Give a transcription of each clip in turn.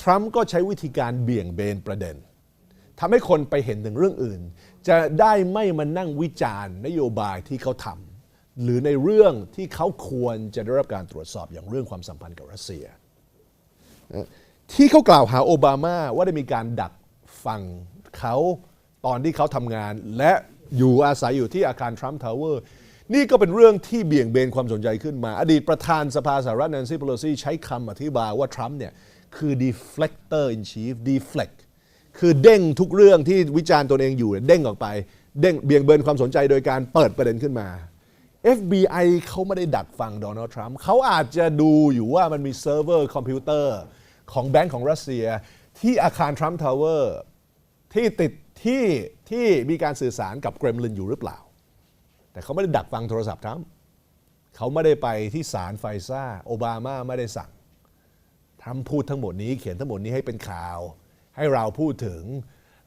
ทรัมป์ก็ใช้วิธีการเบี่ยงเบนประเด็นทำให้คนไปเห็นถึงเรื่องอื่น จะได้ไม่มานั่งวิจารณ์นโยบายที่เขาทำหรือในเรื่องที่เขาควรจะได้รับการตรวจสอบอย่างเรื่องความสัมพันธ์กับรัสเซีย ที่เขากล่าวหาโอบามาว่าได้มีการดักฟังเขาตอนที่เขาทำงาน และอยู่อาศัยอยู่ที่อาคารทรัมป์ทาวเวอร์นี่ก็เป็นเรื่องที่เบี่ยงเบนความสนใจขึ้นมา อดีตประธานสภาสหรัฐแนนซี่ p โ l ซีใช้คำอธิบายว่าทรัมป์เนี่ย คือ deflector in chief deflect คือเด้งทุกเรื่องที่วิจารณ์ตนเองอยู่เด้งออกไป เด้งเบี่ยงเบนความสนใจโดยการเปิดประเด็นขึ้นมา FBI เขาไม่ได้ดักฟังโดนัลด์ทรัมป์เขาอาจจะดูอยู่ว่ามันมีเซิร์ฟเวอร์คอมพิวเตอร์ของแบงก์ของรัสเซีย ที่อาคารทรัมป์ทาวเวอร์ที่ติดที่ที่มีการสื่อสารกับเกรมลินอยู่หรือเปล่า แต่เขาไม่ได้ดักฟังโทรศัพท์ทรัมป์เขาไม่ได้ไปที่ศาลไฟซ่า โอบามาไม่ได้สั่ง รัมป์พูดทั้งหมดนี้เขียนทั้งหมดนี้ให้เป็นข่าว ให้เราพูดถึง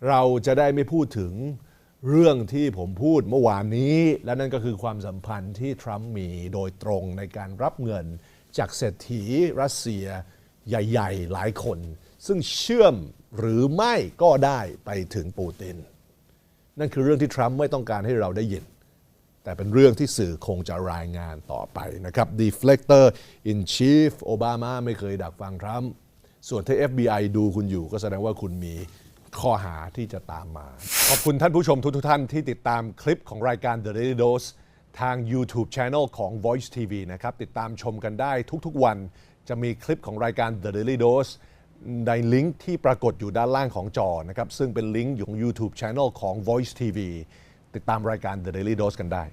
เราจะได้ไม่พูดถึงเรื่องที่ผมพูดเมื่อวานนี้ และนั่นก็คือความสัมพันธ์ที่ทรัมป์มีโดยตรงในการรับเงินจากเศรษฐีรัสเซียใหญ่ ๆ หลายคน ซึ่งเชื่อมหรือไม่ก็ได้ไปถึงปูติน นั่นคือเรื่องที่ทรัมป์ไม่ต้องการให้เราได้ยิน แต่เป็นเรื่องที่สื่อคงจะรายงานต่อไปนะครับ deflector in chief โอบามาไม่เคยดักฟังทรัมป์ส่วนถ้า FBI ดูคุณอยู่ก็แสดงว่าคุณมีข้อหาที่จะตามมา ขอบคุณท่านผู้ชมทุกๆท่านที่ติดตามคลิปของรายการ The Daily Dose ทาง YouTube Channel ของ Voice TV นะครับ ติดตามชมกันได้ทุกๆวัน จะมีคลิปของรายการ The Daily Dose ในลิงก์ที่ปรากฏอยู่ด้านล่างของจอนะครับ ซึ่งเป็นลิงก์อยู่ของ YouTube Channel ของ Voice TV ติดตามรายการ The Daily Dose กันได้